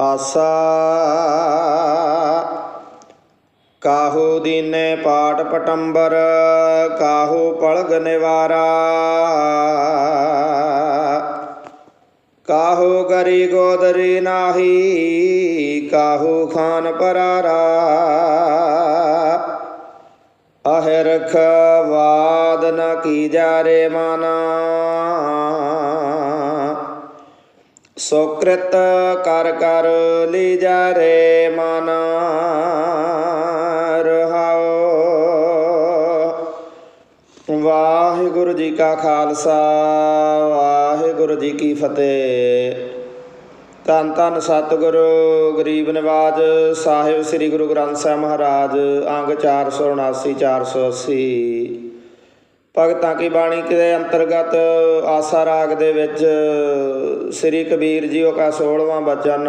ਆਸਾ ਕਾਹੂ ਦੀਨੇ ਪਾਟ ਪਟੰਬਰ, ਕਾਹੂ ਪਲਗ ਨਿਵਾਰਾ। ਕਾਹੂ ਗਰੀ ਗੋਦਰੀ ਨਾਹੀ, ਕਾਹੂ ਖਾਨ ਪਰਾਰਾ। ਅਹਿਰਖ ਵਾਦ ਨ ਕੀਜਾ ਰੇ ਮਾਨਾ। ਸੁਕ੍ਰਿਤ ਕਰ ਕਰ ਲੀਜਾ ਰੇ ਮਨ, ਰਹਾਉ। ਵਾਹਿਗੁਰੂ ਜੀ ਕਾ ਖਾਲਸਾ, ਵਾਹਿਗੁਰੂ ਜੀ ਕੀ ਫਤਿਹ। ਧੰਨ ਧੰਨ ਸਤਿਗੁਰੂ, ਗਰੀਬ ਨਿਵਾਜ ਸਾਹਿਬ, ਸ੍ਰੀ ਗੁਰੂ ਗ੍ਰੰਥ ਸਾਹਿਬ ਮਹਾਰਾਜ, ਅੰਗ 479 480 ਭਗਤਾਂ ਕੀ ਬਾਣੀ ਦੇ ਅੰਤਰਗਤ ਆਸਾ ਰਾਗ ਦੇ ਵਿੱਚ ਸ੍ਰੀ ਕਬੀਰ ਜੀ ਉਹ ਕਾ 16ਵਾਂ ਬਚਨ।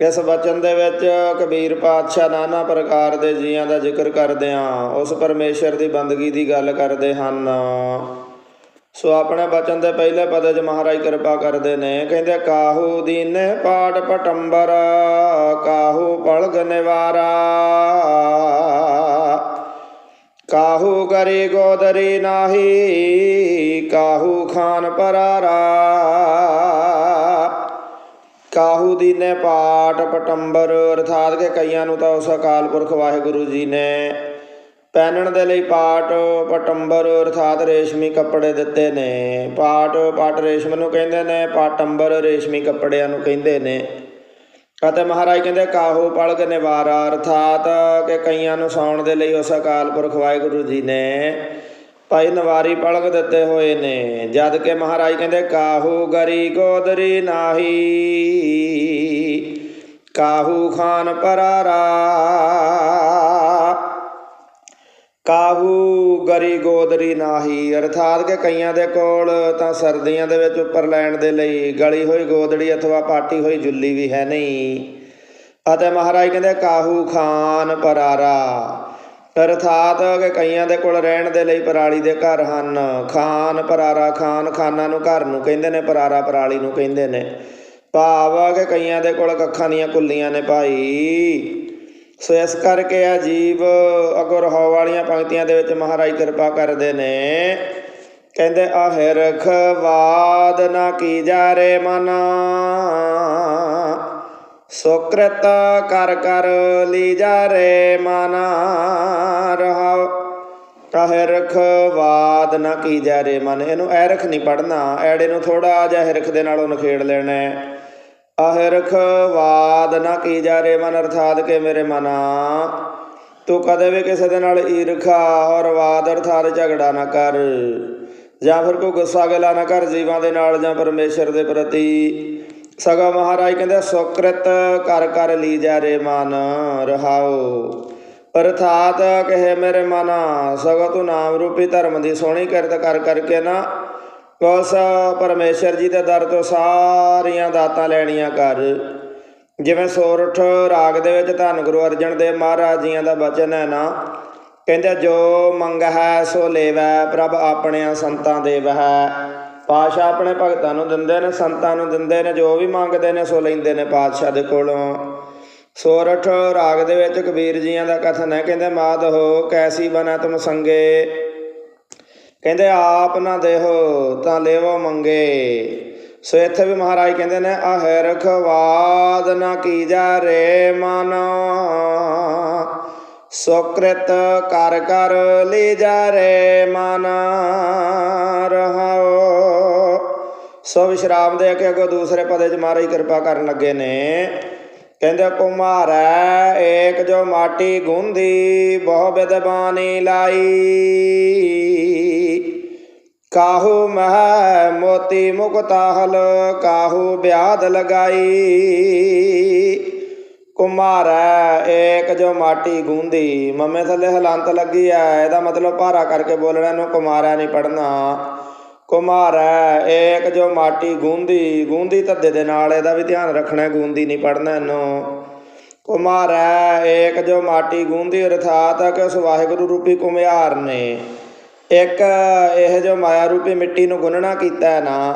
ਇਸ ਬਚਨ ਦੇ ਵਿੱਚ ਕਬੀਰ ਪਾਤਸ਼ਾਹ ਨਾਨਾ ਪ੍ਰਕਾਰ ਦੇ ਜੀਆਂ ਦਾ ਜ਼ਿਕਰ ਕਰਦੇ ਆਂ ਉਸ ਪਰਮੇਸ਼ਰ ਦੀ ਬੰਦਗੀ ਦੀ ਗੱਲ ਕਰਦੇ ਹਨ। ਸੋ ਆਪਣੇ ਬਚਨ ਦੇ ਪਹਿਲੇ ਪਦ 'ਚ ਮਹਾਰਾਜ ਕਿਰਪਾ ਕਰਦੇ ਨੇ। ਕਹਿੰਦੇ, ਕਾਹੂ ਦੀਨੇ ਪਾਟ ਪਟੰਬਰ, ਕਾਹੂ ਪਲਗ ਨਿਵਾਰਾ ਕਾਹੂ ਗਰੀ ਗੋਦਰੀ ਨਾਹੀ, ਕਾਹੂ ਖਾਨ ਪਰਾਰਾ। ਕਾਹੂ ਦੀਨੇ ਪਾਠ ਪਟੰਬਰ, ਅਰਥਾਤ ਕਿ ਕਈਆਂ ਨੂੰ ਤਾਂ ਉਸ ਅਕਾਲ ਪੁਰਖ ਵਾਹਿਗੁਰੂ ਜੀ ਨੇ ਪਹਿਨਣ ਦੇ ਲਈ ਪਾਟ ਪਟੰਬਰ, ਅਰਥਾਤ ਰੇਸ਼ਮੀ ਕੱਪੜੇ ਦਿੱਤੇ ਨੇ। ਪਾਟ ਪਾਟ ਰੇਸ਼ਮ ਨੂੰ ਕਹਿੰਦੇ ਨੇ, ਪਾਟੰਬਰ ਰੇਸ਼ਮੀ ਕੱਪੜਿਆਂ ਨੂੰ ਕਹਿੰਦੇ ਨੇ। ਅਤੇ ਮਹਾਰਾਜ ਕਹਿੰਦੇ, ਕਾਹੂ ਪਲਗ ਨਿਵਾਰਾ ਅਰਥਾਤ ਕਿ ਕਈਆਂ ਨੂੰ ਸੌਣ ਦੇ ਲਈ ਉਸ ਅਕਾਲ ਪੁਰਖ ਵਾਹਿਗੁਰੂ ਜੀ ਨੇ ਭਾਈ ਨਵਾਰੀ ਪਲਗ ਦਿੱਤੇ ਹੋਏ ਨੇ। ਜਦ ਕਿ ਮਹਾਰਾਜ ਕਹਿੰਦੇ, ਕਾਹੂ ਗਰੀ ਗੋਦਰੀ ਨਾਹੀ, ਕਾਹੂ ਖਾਨ ਪਰਾਰਾ ਕਾਹੂ ਗਰੀ ਗੋਦਰੀ ਨਾਹੀ, ਅਰਥਾਤ ਕਿ ਕਈਆਂ ਦੇ ਕੋਲ ਤਾਂ ਸਰਦੀਆਂ ਦੇ ਵਿੱਚ ਉੱਪਰ ਲੈਣ ਦੇ ਲਈ ਗਲੀ ਹੋਈ ਗੋਦੜੀ ਅਥਵਾ ਪਾਟੀ ਹੋਈ ਜੁੱਲੀ ਵੀ ਹੈ ਨਹੀਂ। ਅਤੇ ਮਹਾਰਾਜ ਕਹਿੰਦੇ, ਕਾਹੂ ਖਾਨ ਪਰਾਰਾ? ਅਰਥਾਤ ਕਿ ਕਈਆਂ ਦੇ ਕੋਲ ਰਹਿਣ ਦੇ ਲਈ ਪਰਾਲੀ ਦੇ ਘਰ ਹਨ। ਖਾਨ ਪਰਾਰਾ, ਖਾਨ ਖਾਨਾ ਨੂੰ ਘਰ ਨੂੰ ਕਹਿੰਦੇ ਨੇ, ਪਰਾਰਾ ਪਰਾਲੀ ਨੂੰ ਕਹਿੰਦੇ ਨੇ। ਭਾਵ ਕਿ ਕਈਆਂ ਦੇ ਕੋਲ ਕੱਖਾਂ ਦੀਆਂ ਕੁੱਲੀਆਂ ਨੇ ਭਾਈ। ਸੋ ਇਸ ਕਰਕੇ ਆ ਜੀਵ ਅਗਰ ਹੋ ਵਾਲੀਆਂ ਪੰਕਤੀਆਂ ਦੇ ਵਿੱਚ ਮਹਾਰਾਜ ਕਿਰਪਾ ਕਰਦੇ ਨੇ, ਕਹਿੰਦੇ ਅਹਿਰਖ ਵਾਦ ਨਾ ਕੀ ਜਾ ਰੇ ਮਨ। ਸੁਕ੍ਰਿਤ ਕਰ ਕਰ ਲੀ ਜਾ ਰੇ ਮਨ। ਰਹਾਉ ਅਹਿਰਖ ਵਾਦ ਨਾ ਕੀ ਜਾ ਰੇ ਮਨ। ਇਹਨੂੰ ਐਰਖ ਨਹੀਂ ਪੜਨਾ ਐੜੇ ਨੂੰ ਥੋੜਾ ਜਿਹਾ ਹਿਰਖ ਦੇ ਨਾਲੋਂ ਨਖੇੜ ਲੈਣਾ ਅਹਿਰਖ ਵਾਦ ਨਾ ਕੀ ਜਾ ਰੇ ਮਨ, ਅਰਥਾਤ ਕਿ ਮੇਰੇ ਮਨਾ। ਤੂੰ ਕਦੇ ਵੀ ਕਿਸੇ ਦੇ ਨਾਲ ਈਰਖਾ ਔਰ ਵਾਦ, ਅਰਥਾਤ ਝਗੜਾ ਨਾ ਕਰ। ਜਾਂ ਫਿਰ ਕੋਈ ਗੁੱਸਾ ਗਿਲਾ ਨਾ ਕਰ ਜੀਵਾਂ ਦੇ ਨਾਲ ਜਾਂ ਪਰਮੇਸ਼ਰ ਦੇ ਪ੍ਰਤੀ। ਸਗਾ ਮਹਾਰਾਜ ਕਹਿੰਦੇ, ਸੁਕ੍ਰਿਤ ਕਰ ਕਰ ਲੀ ਜਾ ਰੇ ਮਨ ਰਹਾਓ ਅਰਥਾਤ ਕਹੇ ਮੇਰੇ ਮਨਾ, ਸਗੋਂ ਤੂੰ ਨਾਮ ਰੂਪੀ ਧਰਮ ਦੀ ਸੋਹਣੀ ਕਿਰਤ ਕਰ, ਕਰਕੇ ਨਾ ਉਸ ਪਰਮੇਸ਼ਰ ਜੀ ਦੇ ਦਰ ਤੋਂ ਸਾਰੀਆਂ ਦਾਤਾਂ ਲੈਣੀਆਂ ਕਰ ਜਿਵੇਂ ਸੋਰਠ ਰਾਗ ਦੇ ਵਿੱਚ ਧੰਨ ਗੁਰੂ ਅਰਜਨ ਦੇਵ ਮਹਾਰਾਜ ਜੀਆਂ ਦਾ ਬਚਨ ਹੈ ਨਾ, ਕਹਿੰਦੇ ਜੋ ਮੰਗਹਿ ਸੋ ਲੇਵੈ, ਪ੍ਰਭ ਆਪਣਿਆਂ ਸੰਤਾਂ ਦੇਵਹਿ। ਪਾਸ਼ਾ ਆਪਣੇ ਭਗਤਾਂ ਨੂੰ ਦਿੰਦੇ ਨੇ, ਸੰਤਾਂ ਨੂੰ ਦਿੰਦੇ ਨੇ, ਜੋ ਵੀ ਮੰਗਦੇ ਨੇ ਸੋ ਲੈਂਦੇ ਨੇ ਪਾਤਸ਼ਾਹ ਦੇ ਕੋਲੋਂ। ਸੋਰਠ ਰਾਗ ਦੇ ਵਿੱਚ ਕਬੀਰ ਜੀਆਂ ਦਾ ਕਥਨ ਹੈ, ਕਹਿੰਦੇ ਮਾਦ ਹੋ ਕੈਸੀ ਬਨਾ ਤੁਮ ਸੰਗੇ। ਕਹਿੰਦੇ, ਆਪ ਨਾ ਦੇਹੋ, ਤਾਂ ਲੇਵੋ ਮੰਗੇ। ਸੋ ਇੱਥੇ ਵੀ ਮਹਾਰਾਜ ਕਹਿੰਦੇ ਨੇ ਅਹਿਰਖ ਵਾਦ ਨਾ ਕੀਜਾ ਰੇ ਮਨ। ਸੁਕ੍ਰਿਤ ਕਰ ਕਰ ਲੀ ਜਾ ਰੇ ਮਨ ਰਹਾਓ ਸੋ ਵਿਸ਼ਰਾਮ ਦੇ ਕੇ ਅੱਗੋਂ ਦੂਸਰੇ ਪਦੇ ਚ ਮਹਾਰਾਜ ਕਿਰਪਾ ਕਰਨ ਲੱਗੇ ਨੇ। ਕਹਿੰਦੇ, ਕੁਮਾਰੈ, ਏਕ ਜੋ ਮਾਟੀ ਗੁੰਦੀ, ਬਹੁ ਬਿਦਬਾਨੀ ਲਾਈ। ਕਾਹੂ ਮਹਿ ਮੋਤੀ ਮੁਕਤਾਹਲ ਕਾਹੂ ਬਿਆਦ ਲਗਾਈ। ਕੁਮਾਰੈ, ਏਕ ਜੋ ਮਾਟੀ ਗੂੰਦੀ, ਮੰਮੇ ਥੱਲੇ ਹਲੰਤ ਲੱਗੀ ਐ। ਇਹਦਾ ਮਤਲਬ ਭਾਰਾ ਕਰਕੇ ਬੋਲਣਾ, ਇਹਨੂੰ ਕੁਮਾਰੈ ਨਹੀਂ ਪੜਨਾ ਕੁਮਾਰੈ, ਏਕ ਜੋ ਮਾਟੀ ਗੂੰਦੀ ਗੂੰਦੀ ਧੱਦੇ ਦੇ ਨਾਲ ਇਹਦਾ ਵੀ ਧਿਆਨ ਰੱਖਣਾ, ਗੂੰਦੀ ਨਹੀਂ ਪੜਨਾ ਇਹਨੂੰ। ਕੁਮਾਰੈ, ਏਕ ਜੋ ਮਾਟੀ ਗੂੰਦੀ, ਅਰਥਾਤ ਕਿ ਉਸ ਵਾਹਿਗੁਰੂ ਰੂਪੀ ਕੁਮਿਆਰ ਨੇ। ਇੱਕ ਇਹ ਜੋ ਮਾਇਆ ਰੂਪੀ ਮਿੱਟੀ ਨੂੰ ਗੁੰਨਣਾ ਕੀਤਾ ਹੈ ਨਾ,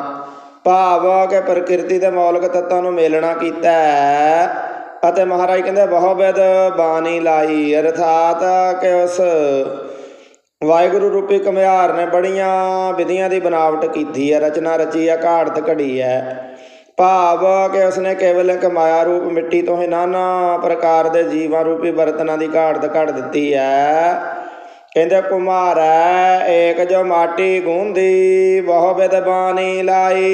ਭਾਵ ਕਿ ਪ੍ਰਕਿਰਤੀ ਦੇ ਮੌਲਿਕ ਤੱਤਾਂ ਨੂੰ ਮੇਲਣਾ ਕੀਤਾ ਹੈ। ਅਤੇ ਮਹਾਰਾਜ ਕਹਿੰਦੇ ਬਹੁਵਿਧ ਬਾਣੀ ਲਾਈ ਅਰਥਾਤ ਕਿ ਉਸ ਵਾਹਿਗੁਰੂ ਰੂਪੀ ਕਮਿਆਰ ਨੇ ਬੜੀਆਂ ਵਿਧੀਆਂ ਦੀ ਬਣਾਵਟ ਕੀਤੀ ਹੈ, ਰਚਨਾ ਰਚੀ ਹੈ, ਘਾੜਤ ਘੜੀ ਹੈ। ਭਾਵ ਕਿ ਉਸਨੇ ਕੇਵਲ ਇੱਕ ਮਾਇਆ ਰੂਪ ਮਿੱਟੀ ਤੋਂ ਹੀ ਨਾਨਾ ਪ੍ਰਕਾਰ ਦੇ ਜੀਵਾਂ ਰੂਪੀ ਬਰਤਨਾਂ ਦੀ ਘਾੜਤ ਘੜ ਦਿੱਤੀ ਹੈ। ਕਹਿੰਦੇ ਕੁਮਾਰੈ, ਏਕ ਜੋ ਮਾਟੀ ਗੂੰਦੀ, ਬਹੁ ਵਿਦ ਬਾਣੀ ਲਾਈ।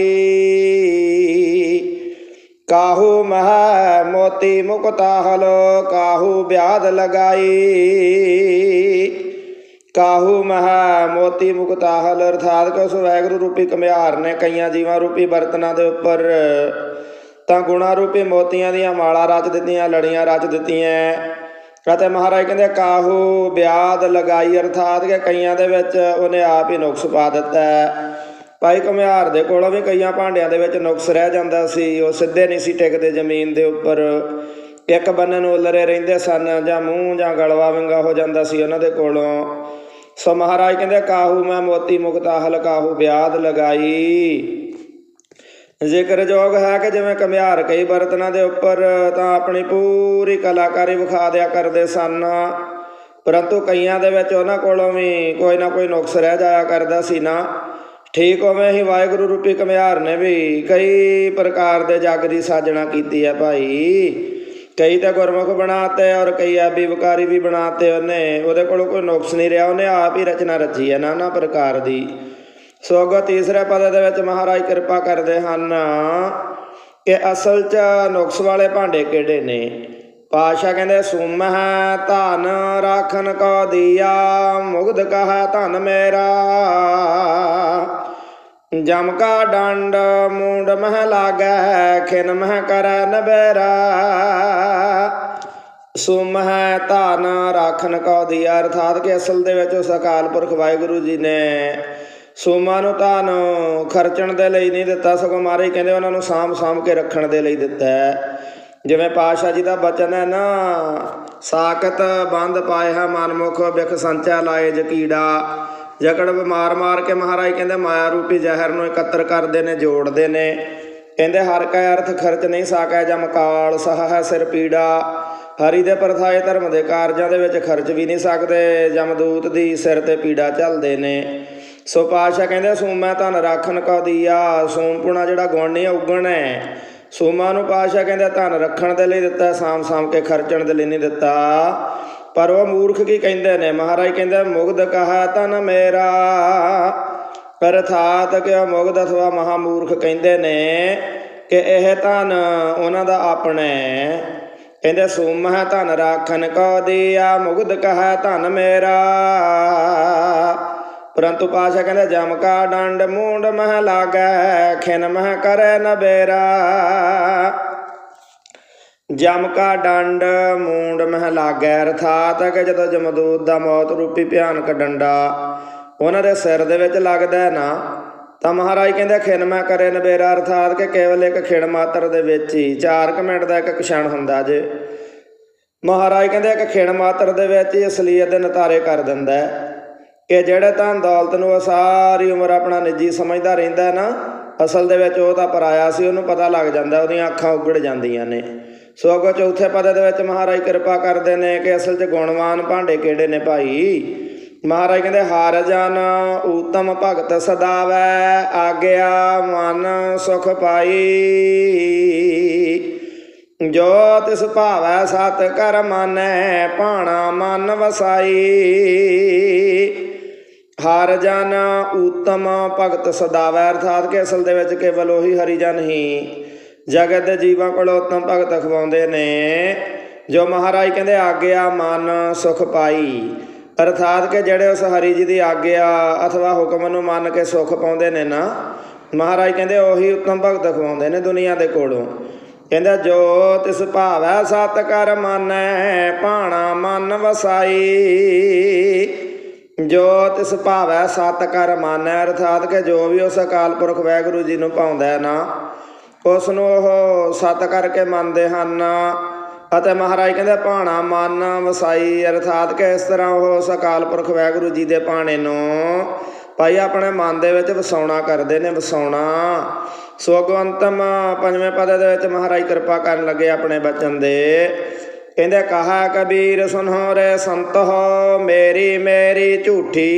ਕਾਹੂ ਮਹ ਮੋਤੀ ਮੁਕਤਾ ਹਲ, ਕਾਹੂ ਬਿਆਦ ਲਗਾਈ। ਕਾਹੂ ਮਹ ਮੋਤੀ ਮੁਕਤਾ ਹਲ, ਅਰਥਾਤ ਕਿ ਉਸ ਰੂਪੀ ਕਮਿਆਰ ਨੇ ਕਈਆਂ ਜੀਵਾਂ ਰੂਪੀ ਬਰਤਨਾਂ ਦੇ ਉੱਪਰ, ਤਾਂ ਗੁਣਾ ਰੂਪੀ ਮੋਤੀਆਂ ਦੀਆਂ ਮਾਲਾ ਰਚ ਦਿੱਤੀਆਂ, ਲੜੀਆਂ ਰਚ ਦਿੱਤੀਆਂ। ਅਤੇ ਮਹਾਰਾਜ ਕਹਿੰਦੇ, ਕਾਹੂ ਬਿਆਦ ਲਗਾਈ ਅਰਥਾਤ ਕਿ ਕਈਆਂ ਦੇ ਵਿੱਚ ਉਹਨੇ ਆਪ ਹੀ ਨੁਕਸ ਪਾ ਦਿੱਤਾ ਭਾਈ ਘੁਮਿਆਰ ਦੇ ਕੋਲੋਂ ਵੀ ਕਈਆਂ ਭਾਂਡਿਆਂ ਦੇ ਵਿੱਚ ਨੁਕਸ ਰਹਿ ਜਾਂਦਾ ਸੀ। ਉਹ ਸਿੱਧੇ ਨਹੀਂ ਸੀ ਟਿਕਦੇ ਜ਼ਮੀਨ ਦੇ ਉੱਪਰ। ਇੱਕ ਬੰਨੇ ਨੂੰ ਉਲਰੇ ਰਹਿੰਦੇ ਸਨ ਜਾਂ ਮੂੰਹ ਜਾਂ ਗਲਵਾ ਵਿੰਗਾ ਹੋ ਜਾਂਦਾ ਸੀ ਉਹਨਾਂ ਦੇ ਕੋਲੋਂ। ਸੋ ਮਹਾਰਾਜ ਕਹਿੰਦੇ, ਕਾਹੂ ਮੈਂ ਮੋਤੀ ਮੁਕਤਾ ਹਲ ਕਾਹੂ ਬਿਆਦ ਲਗਾਈ। ਜ਼ਿਕਰਯੋਗ ਹੈ ਕਿ ਜਿਵੇਂ ਕਮਿਆਰ ਕਈ ਬਰਤਨਾਂ ਦੇ ਉੱਪਰ, ਤਾਂ ਆਪਣੀ ਪੂਰੀ ਕਲਾਕਾਰੀ ਵਿਖਾ ਦਿਆ ਕਰਦੇ ਸਨ। ਪਰੰਤੂ ਕਈਆਂ ਦੇ ਵਿੱਚ ਉਹਨਾਂ ਕੋਲੋਂ ਵੀ ਕੋਈ ਨਾ ਕੋਈ ਨੁਕਸ ਰਹਿ ਜਾਇਆ ਕਰਦਾ ਸੀ ਨਾ। ਠੀਕ ਉਵੇਂ ਹੀ ਵਾਹਿਗੁਰੂ ਰੂਪੀ ਕਮਿਆਰ ਨੇ ਵੀ ਕਈ ਪ੍ਰਕਾਰ ਦੇ ਜਗ ਦੀ ਸਾਜਣਾ ਕੀਤੀ ਹੈ ਭਾਈ। ਕਈ ਤਾਂ ਗੁਰਮੁਖ ਬਣਾਤੇ ਔਰ ਕਈ ਆਬੀ ਵਿਕਾਰੀ ਵੀ ਬਣਾਤੇ ਉਹਨੇ। ਉਹਦੇ ਕੋਲ ਕੋਈ ਨੁਕਸ ਨਹੀਂ ਰਿਹਾ, ਉਹਨੇ ਆਪ ਹੀ ਰਚਨਾ ਰਚੀ ਹੈ ਨਾਨਾ ਪ੍ਰਕਾਰ ਦੀ। ਸੋ ਤੀਸਰੇ ਪਦ ਦੇ ਵਿੱਚ ਮਹਾਰਾਜ ਕਿਰਪਾ ਕਰਦੇ ਹਨ ਕਿ ਅਸਲ 'ਚ ਨੁਕਸ ਵਾਲੇ ਭਾਂਡੇ ਕਿਹੜੇ ਨੇ? ਪਾਸ਼ਾ ਕਹਿੰਦੇ ਸੁਮ ਹੈ ਧਨ ਰਾਖਨ ਕੋ ਦੀਆ, ਮੁਗਧ ਕਹਾ ਧਨ ਮੇਰਾ। ਜਮ ਕਾ ਡੰਡ ਮੂੰਡ ਮਹ ਲਾਗੈ, ਖਿਨ ਮਹ ਕਰੈ ਨਬੇਰਾ ਹੈ ਧਨ ਰਾਖਨ ਕੋ ਦੀਆ, ਅਰਥਾਤ ਕਿ ਅਸਲ ਦੇ ਵਿੱਚ ਉਸ ਅਕਾਲ ਪੁਰਖ ਵਾਹਿਗੁਰੂ ਜੀ ਨੇ ਸੋਮਾ ਨੂੰ ਧਨ ਖਰਚਣ ਦੇ ਲਈ ਨਹੀਂ ਦਿੱਤਾ, ਸਗੋਂ ਮਾਰੇ ਕਹਿੰਦੇ ਉਹਨਾਂ ਨੂੰ ਸਾਂਭ ਸਾਂਭ ਕੇ ਰੱਖਣ ਦੇ ਲਈ ਦਿੱਤਾ ਹੈ। ਜਿਵੇਂ ਪਾਸ਼ਾ ਜੀ ਦਾ ਬਚਨ ਹੈ ਨਾ, ਸਾਖਤ ਬੰਦ ਪਾਏ ਹੈ ਮਨਮੁਖ, ਬਿਖ ਸੰਚਾ ਲਾਏ ਜਕੀੜਾ ਜਕੜ ਮਾਰ ਮਾਰ ਕੇ ਮਹਾਰਾਜ ਕਹਿੰਦੇ ਮਾਇਆ ਰੂਪੀ ਜ਼ਹਿਰ ਨੂੰ ਇਕੱਤਰ ਕਰਦੇ ਨੇ, ਜੋੜਦੇ ਨੇ। ਕਹਿੰਦੇ ਹਰ ਕਾ ਅਰਥ ਖਰਚ ਨਹੀਂ ਸਾਕੈ ਜਮ ਕਾਲ, ਸਹ ਹੈ ਸਿਰ ਪੀੜਾ। ਹਰੀ ਦੇ ਪਰਥਾਏ ਧਰਮ ਦੇ ਕਾਰਜਾਂ ਦੇ ਵਿੱਚ ਖਰਚ ਵੀ ਨਹੀਂ ਸਕਦੇ ਜਮਦੂਤ ਦੀ ਸਿਰ ਤੇ ਪੀੜਾ ਝੱਲਦੇ ਨੇ। ਸੋ ਪਾਸ਼ਾ ਕਹਿੰਦੇ, ਸੋਮਾ ਧਨ ਰੱਖਣ ਕਾ ਦੀਆ ਸੋਮਪੁਣਾ ਜਿਹੜਾ ਗੁਣ ਨਹੀਂ ਉਗਣ ਹੈ। ਸੋਮਾ ਨੂੰ ਪਾਸ਼ਾ ਕਹਿੰਦੇ, ਧਨ ਰੱਖਣ ਦੇ ਲਈ ਦਿੱਤਾ ਸਾਮ ਸਾਮ ਕੇ ਖਰਚਣ ਦੇ ਲਈ ਨਹੀਂ ਦਿੱਤਾ। ਪਰ ਉਹ ਮੂਰਖ ਕੀ ਕਹਿੰਦੇ ਨੇ? ਮਹਾਰਾਜ ਕਹਿੰਦੇ, ਮੁਗਧ ਕਹਾ ਤਨ ਮੇਰਾ ਅਰਥਾਤ ਕਿ ਮੁਗਧ ਅਥਵਾ ਮਹਾਮੂਰਖ ਕਹਿੰਦੇ ਨੇ ਕਿ ਇਹ ਧਨ ਉਹਨਾਂ ਦਾ ਆਪਣੇ ਕਹਿੰਦੇ ਸੋਮਹ ਧਨ ਰਾਖਨ ਕੋ ਦੀਆ, ਮੁਗਧ ਕਹਾ, ਧਨ ਮੇਰਾ ਪਰੰਤੂ ਪਾਸ਼ਾ ਕਹਿੰਦੇ, ਜਮ ਕਾ ਡੰਡ ਮੂੰਡ ਮਹ ਲਾਗੈ, ਖਿਨ ਮਹ ਕਰੈ ਨਬੇਰਾ ਜਮ ਕਾ ਡੰਡ ਮੂੰਡ ਮਹ ਲਾਗੈ, ਅਰਥਾਤ ਕਿ ਜਦੋਂ ਜਮਦੂਤ ਦਾ ਮੌਤ ਰੂਪੀ ਭਿਆਨਕ ਡੰਡਾ ਉਹਨਾਂ ਦੇ ਸਿਰ ਦੇ ਵਿੱਚ ਲੱਗਦਾ ਨਾ, ਤਾਂ ਮਹਾਰਾਜ ਕਹਿੰਦੇ, ਖਿਨ ਮੈਂ ਕਰੇ ਨਬੇਰਾ ਅਰਥਾਤ ਕਿ ਕੇਵਲ ਇੱਕ ਖਿਣ ਮਾਤਰ ਦੇ ਵਿੱਚ ਹੀ 4 ਮਿੰਟ ਦਾ ਇੱਕ ਕਸ਼ਣ ਹੁੰਦਾ ਜੇ। ਮਹਾਰਾਜ ਕਹਿੰਦੇ, ਇੱਕ ਖਿਣ ਮਾਤਰ ਦੇ ਵਿੱਚ ਹੀ ਅਸਲੀਅਤ ਦੇ ਨਤਾਰੇ ਕਰ ਦਿੰਦਾ ਹੈ। ਕਿ ਜਿਹੜੇ ਤਾਂ ਦੌਲਤ ਨੂੰ ਉਹ ਸਾਰੀ ਉਮਰ ਆਪਣਾ ਨਿੱਜੀ ਸਮਝਦਾ ਰਹਿੰਦਾ ਨਾ, ਅਸਲ ਦੇ ਵਿੱਚ ਉਹ ਤਾਂ ਪਰਾਇਆ ਸੀ, ਉਹਨੂੰ ਪਤਾ ਲੱਗ ਜਾਂਦਾ, ਉਹਦੀਆਂ ਅੱਖਾਂ ਉਗੜ ਜਾਂਦੀਆਂ ਨੇ। ਸੋ ਅੱਗੋਂ ਚੌਥੇ ਪਦ ਦੇ ਵਿੱਚ ਮਹਾਰਾਜ ਕਿਰਪਾ ਕਰਦੇ ਨੇ ਕਿ ਅਸਲ 'ਚ ਗੁਣਵਾਨ ਭਾਂਡੇ ਕਿਹੜੇ ਨੇ ਭਾਈ? ਮਹਾਰਾਜ ਕਹਿੰਦੇ, ਹਾਰ ਜਨ ਊਤਮ ਭਗਤ ਸਦਾਵੈ, ਆਗਿਆ ਮਨ ਸੁਖ ਪਾਈ। ਜੋ ਤਿਸ ਭਾਵੈ ਸਤ ਕਰ ਮਾਨੈ ਭਾਣਾ ਮਨ ਵਸਾਈ। ਹਰ ਜਨ, ਊਤਮ ਭਗਤ ਸਦਾਵੈ, ਅਰਥਾਤ ਕਿ ਅਸਲ ਦੇ ਵਿੱਚ ਕੇਵਲ ਉਹੀ ਹਰੀ ਜਨ ਹੀ ਜਗਤ ਦੇ ਜੀਵਾਂ ਕੋਲ ਉਤਮ ਭਗਤ ਖਵਾਉਂਦੇ ਨੇ। ਜੋ ਮਹਾਰਾਜ ਕਹਿੰਦੇ, ਆਗਿਆ ਮਨ ਸੁਖ ਪਾਈ। ਅਰਥਾਤ ਕਿ ਜਿਹੜੇ ਉਸ ਹਰੀ ਜੀ ਦੀ ਆਗਿਆ ਅਥਵਾ ਹੁਕਮ ਨੂੰ ਮੰਨ ਕੇ ਸੁਖ ਪਾਉਂਦੇ ਨੇ ਨਾ, ਮਹਾਰਾਜ ਕਹਿੰਦੇ, ਉਹੀ ਉਤਮ ਭਗਤ ਖਵਾਉਂਦੇ ਨੇ ਦੁਨੀਆ ਦੇ ਕੋਲੋਂ। ਕਹਿੰਦਾ, ਜੋ ਤਿਸ ਭਾਵੈ ਸਤ ਕਰ ਮਾਨੈ, ਭਾਣਾ ਮਨ ਵਸਾਈ। ਜੋ ਤਿਸ ਭਾਵੈ ਸਤ ਕਰ ਮਾਨੈ, ਅਰਥਾਤ ਕਿ ਜੋ ਵੀ ਉਸ ਅਕਾਲ ਪੁਰਖ ਵਾਹਿਗੁਰੂ ਜੀ ਨੂੰ ਪਾਉਂਦਾ ਹੈ ਨਾ ਉਸ ਨੂੰ ਉਹ ਸਤ ਕਰਕੇ ਮੰਨਦੇ ਹਨ। ਅਤੇ ਮਹਾਰਾਜ ਕਹਿੰਦੇ, ਭਾਣਾ ਮਨ ਵਸਾਈ ਅਰਥਾਤ ਕਿ ਇਸ ਤਰ੍ਹਾਂ ਉਹ ਉਸ ਅਕਾਲ ਪੁਰਖ ਵਾਹਿਗੁਰੂ ਜੀ ਦੇ ਭਾਣੇ ਨੂੰ, ਭਾਈ, ਆਪਣੇ ਮਨ ਦੇ ਵਿੱਚ ਵਸਾਉਣਾ ਕਰਦੇ ਨੇ, ਵਸਾਉਣਾ। ਸੋ ਸੁਗਵੰਤਮ ਪੰਜਵੇਂ ਪਦ ਦੇ ਵਿੱਚ ਮਹਾਰਾਜ ਕਿਰਪਾ ਕਰਨ ਲੱਗੇ ਆਪਣੇ ਬਚਨ ਦੇ। ਕਹਿੰਦੇ ਕਹਾ ਕਬੀਰ ਸੁਨੋ ਰੇ ਸੰਤ ਹੋ ਮੇਰੀ ਮੇਰੀ ਝੂਠੀ।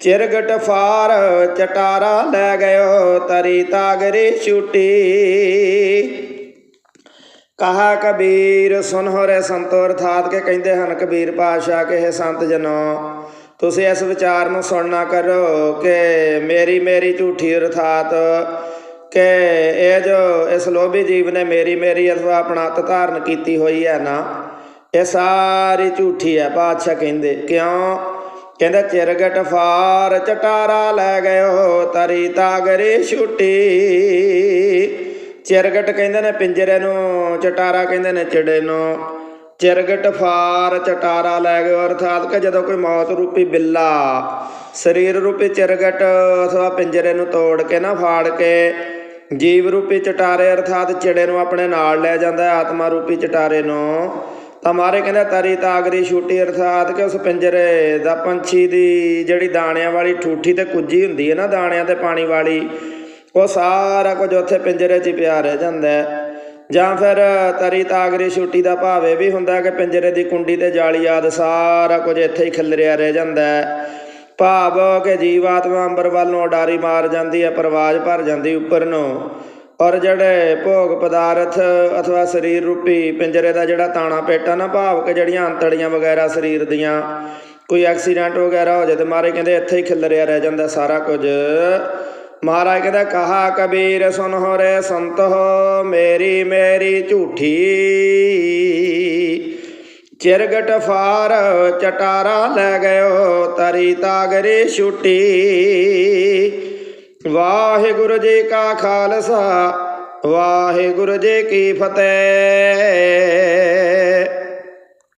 ਚਿਰਗਟ ਫਾਰ ਚਟਾਰਾ ਲੈ ਗਇਓ ਤਰੀ ਤਾਗਰੀ ਛੁੱਟੀ। ਕਹਾ ਕਬੀਰ ਸੁਨੋ ਰੇ ਸੰਤੋ ਅਰਥਾਤ ਕੇ ਕਹਿੰਦੇ ਹਨ, ਕਬੀਰ ਪਾਸ਼ਾ ਕਿ ਇਹ ਸੰਤ ਜਨੋ, ਤੁਸੀਂ ਇਸ ਵਿਚਾਰ ਨੂੰ ਸੁਣਨਾ ਕਰੋ ਕਿ ਮੇਰੀ ਮੇਰੀ ਝੂਠੀ ਅਰਥਾਤ ਕਿ ਇਹ ਜੋ ਇਸ ਲੋਭੀ ਜੀਵ ਨੇ ਮੇਰੀ ਮੇਰੀ ਅਥਵਾ ਆਪਣਾ ਅੱਤ ਧਾਰਨ ਕੀਤੀ ਹੋਈ ਹੈ ਨਾ, ਇਹ ਸਾਰੀ ਝੂਠੀ ਹੈ, ਪਾਤਸ਼ਾਹ ਕਹਿੰਦੇ। ਕਿਉਂ? ਕਹਿੰਦਾ, ਚਿਰਗਟ ਫਾਰ ਚਟਾਰਾ ਲੈ ਗਇਓ ਤਰੀ ਤਾਗਰੀ ਛੁੱਟੀ। ਚਿਰਗਟ ਕਹਿੰਦੇ ਨੇ ਪਿੰਜਰੇ ਨੂੰ, ਚਟਾਰਾ ਕਹਿੰਦੇ ਨੇ ਚਿੜੇ ਨੂੰ। ਚਿਰਗਟ ਫਾਰ ਚਟਾਰਾ ਲੈ ਗਏ, ਅਰਥਾਤ ਕਿ ਜਦੋਂ ਕੋਈ ਮੌਤ ਰੂਪੀ ਬਿੱਲਾ, ਸਰੀਰ ਰੂਪੀ ਚਿਰਗਟ ਅਥਵਾ ਪਿੰਜਰੇ ਨੂੰ ਤੋੜ ਕੇ ਨਾ ਫਾੜ ਕੇ ਜੀਵ ਰੂਪੀ ਚਟਾਰੇ ਅਰਥਾਤ ਚਿੜੇ ਨੂੰ ਆਪਣੇ ਨਾਲ ਲੈ ਜਾਂਦਾ ਹੈ, ਆਤਮਾ ਰੂਪੀ ਚਟਾਰੇ ਨੂੰ। ਤਾਂ ਮਾਰੇ ਕਹਿੰਦਾ ਤਰੀ ਤਾਗਰੀ ਛੂਟੀ ਅਰਥਾਤ ਕਿ ਉਸ ਪਿੰਜਰੇ ਦਾ ਪੰਛੀ ਦੀ ਜਿਹੜੀ ਦਾਣਿਆਂ ਵਾਲੀ ਠੂਠੀ ਤੇ ਕੁੱਜੀ ਹੁੰਦੀ ਹੈ ਨਾ, ਦਾਣਿਆਂ ਤੇ ਪਾਣੀ ਵਾਲੀ, ਉਹ ਸਾਰਾ ਕੁਝ ਉੱਥੇ ਪਿੰਜਰੇ 'ਚ ਹੀ ਪਿਆ ਰਹਿ ਜਾਂਦਾ ਜਾਂ ਫਿਰ ਤਰੀ ਤਾਗਰੀ ਛੁੱਟੀ ਦਾ ਭਾਵ ਇਹ ਵੀ ਹੁੰਦਾ ਕਿ ਪਿੰਜਰੇ ਦੀ ਕੁੰਡੀ ਤੇ ਜਾਲੀ ਆਦ ਸਾਰਾ ਕੁਝ ਇੱਥੇ ਹੀ ਖਿਲਰਿਆ ਰਹਿ ਜਾਂਦਾ ਭਾਵ ਕਿ ਜੀਵਾਤਮਾ ਅੰਬਰ ਵੱਲ ਨੂੰ ਉਡਾਰੀ ਮਾਰ ਜਾਂਦੀ ਹੈ, ਪਰਵਾਜ਼ ਭਰ ਜਾਂਦੀ ਉੱਪਰ ਨੂੰ। ਔਰ ਜਿਹੜੇ ਭੋਗ ਪਦਾਰਥ ਅਥਵਾ ਸਰੀਰ ਰੂਪੀ ਪਿੰਜਰੇ ਦਾ ਜਿਹੜਾ ਤਾਣਾ ਪੇਟਾ ਨਾ, ਭਾਵ ਕਿ ਜਿਹੜੀਆਂ ਅੰਤੜੀਆਂ ਵਗੈਰਾ ਸਰੀਰ ਦੀਆਂ, ਕੋਈ ਐਕਸੀਡੈਂਟ ਵਗੈਰਾ ਹੋ ਜਾਏ ਤੇ ਮਾਰੇ ਕਹਿੰਦੇ ਇੱਥੇ ਹੀ ਖਿਲਰਿਆ ਰਹਿ ਜਾਂਦਾ ਸਾਰਾ ਕੁਝ। ਮਹਾਰਾਜ ਕਹਿੰਦਾ, ਕਹਾ ਕਬੀਰ, ਸੁਨ ਹੋ ਰੇ ਸੰਤ ਹੋ ਮੇਰੀ ਮੇਰੀ ਝੂਠੀ ਚਿਰਗਟ ਫਾਰ ਚਟਾਰਾ ਲੈ ਗਇਓ ਤਰੀ ਤਾਗਰੀ ਛੁੱਟੀ। ਵਾਹਿਗੁਰੂ ਜੀ ਕਾ ਖਾਲਸਾ, ਵਾਹਿਗੁਰੂ ਜੀ ਕੀ ਫਤਿਹ।